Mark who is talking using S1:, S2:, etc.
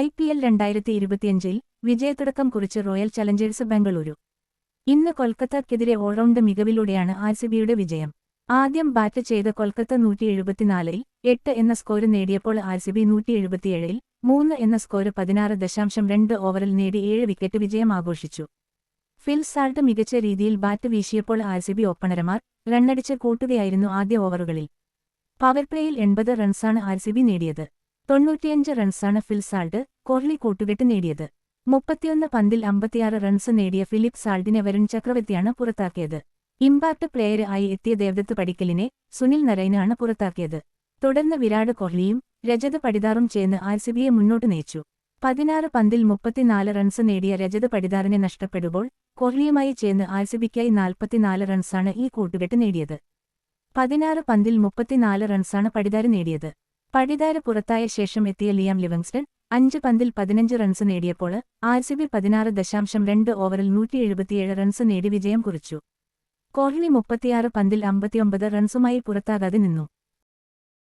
S1: I P L രണ്ടായിരത്തി ഇരുപത്തിയഞ്ചിൽ വിജയത്തുടക്കം കുറിച്ച് റോയൽ ചലഞ്ചേഴ്സ് ബംഗളൂരു. ഇന്ന് കൊൽക്കത്തക്കെതിരെ ഓൾറൗണ്ട് മികവിലൂടെയാണ് ആർ സി ബിയുടെ വിജയം. ആദ്യം ബാറ്റ് ചെയ്ത കൊൽക്കത്ത നൂറ്റി എഴുപത്തിനാലിൽ എട്ട് എന്ന സ്കോര് നേടിയപ്പോൾ ആർ സി ബി നൂറ്റി എഴുപത്തിയേഴിൽ മൂന്ന് എന്ന സ്കോര് പതിനാറ് ദശാംശം രണ്ട് ഓവറിൽ നേടി ഏഴ് വിക്കറ്റ് വിജയം ആഘോഷിച്ചു. ഫിൽ സാൾട്ട് മികച്ച രീതിയിൽ ബാറ്റ് വീശിയപ്പോൾ ആർ സി ബി ഓപ്പണർമാർ റണ്ണടിച്ച് കൂട്ടുകയായിരുന്നു ആദ്യ ഓവറുകളിൽ. പവർ പ്ലേയിൽ എൺപത് റൺസാണ് ആർ സി ബി നേടിയത്. തൊണ്ണൂറ്റിയഞ്ച് റൺസാണ് ഫിൽ സാൾട്ട് കോഹ്ലി കൂട്ടുകെട്ട് നേടിയത്. മുപ്പത്തിയൊന്ന് പന്തിൽ അമ്പത്തിയാറ് റൺസ് നേടിയ ഫിലിപ്പ് സാൾഡിനെ വരുൺ ചക്രവർത്തിയാണ് പുറത്താക്കിയത്. ഇമ്പാക്ട് പ്ലെയർ ആയി എത്തിയ ദേവദത്ത് പടിക്കലിനെ സുനിൽ നരൈനാണ് പുറത്താക്കിയത്. തുടർന്ന് വിരാട് കോഹ്ലിയും രജത് പടിദാറും ചേർന്ന് ആർ സി ബിയെ മുന്നോട്ട് നയിച്ചു. പതിനാറ് പന്തിൽ മുപ്പത്തിനാല് റൺസ് നേടിയ രജത് പടിദാറിനെ നഷ്ടപ്പെടുമ്പോൾ കോഹ്ലിയുമായി ചേർന്ന് ആർ സി ബിക്കായി നാൽപ്പത്തിനാല് റൺസാണ് ഈ കൂട്ടുകെട്ട് നേടിയത്. പതിനാറ് പന്തിൽ മുപ്പത്തിനാല് റൺസാണ് പടിതാർ നേടിയത്. പടിദാര് പുറത്തായ ശേഷം എത്തിയ ലിയാം ലിവങ്സ്റ്റൺ അഞ്ച് പന്തിൽ പതിനഞ്ച് റൺസ് നേടിയപ്പോൾ ആർ സി ബി പതിനാറ് ദശാംശം രണ്ട് ഓവറിൽ നൂറ്റി എഴുപത്തിയേഴ് റൺസ് നേടി വിജയം കുറിച്ചു. കോഹ്ലി മുപ്പത്തിയാറ് പന്തിൽ അമ്പത്തിയൊമ്പത് റൺസുമായി പുറത്താകാതെ നിന്നു.